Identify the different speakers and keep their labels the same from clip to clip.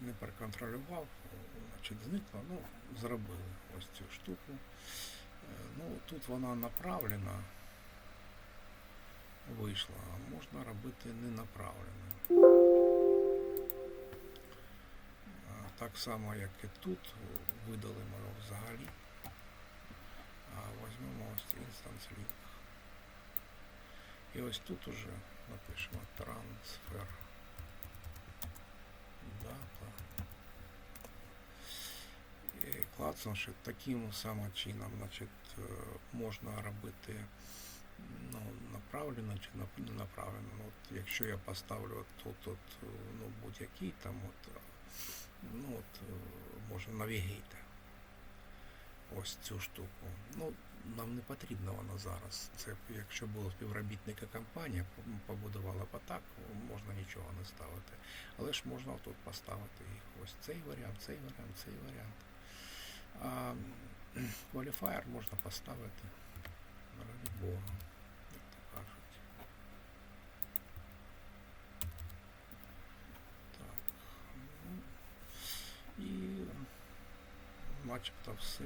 Speaker 1: не проконтролював, значить зникла, ну, зробили ось цю штуку. Е, Ну, тут вона направлена, вийшла, а можна робити не направлено. Так само, як і тут, видалимо його взагалі. А візьмемо ось Instance Link. І ось тут уже напишемо Що таким самим чином значить, е, можна робити ну, направлено чи не направлено. Ну, От, якщо я поставлю тут от, ну, будь-який там от, ну, от, е, може навігейте ось цю штуку. Ну, нам не потрібно вона зараз. Це якщо було співробітника компанія, побудувала б так, можна нічого не ставити. Але ж можна тут поставити їх. Ось цей варіант, цей варіант, цей варіант. А кваліфаєр можна поставити ради Бога, як то кажуть. Так. Ну, і начебто все.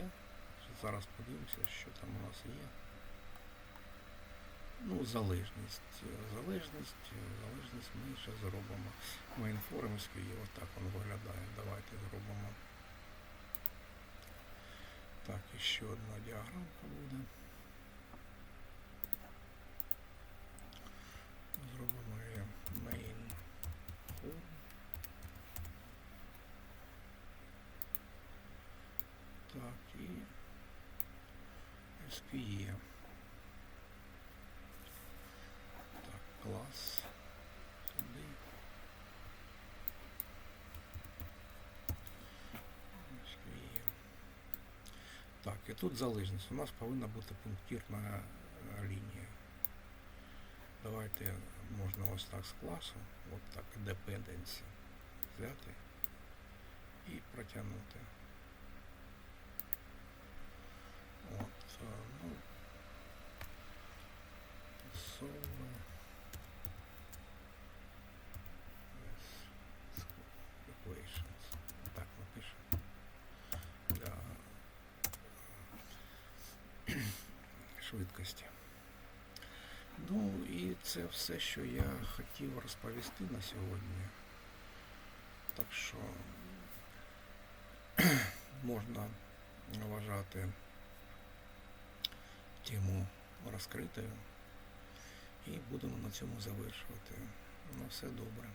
Speaker 1: Зараз подивимося, що там у нас є. Ну, залежність. Залежність, залежність ми ще зробимо. Мейнформський, і отак він виглядає. Давайте зробимо. Так, і ще одна діаграмка буде. Зробимо її main form. Так, і SQE. Так, клас. Так, і тут залежність. У нас повинна бути пунктирна е, лінія. Давайте можна ось так з класу, от так, dependency взяти і протягнути. Швидкості. Ну і це все, що я хотів розповісти на сьогодні. Так що можна вважати тему розкритою і будемо на цьому завершувати. Ну, все добре.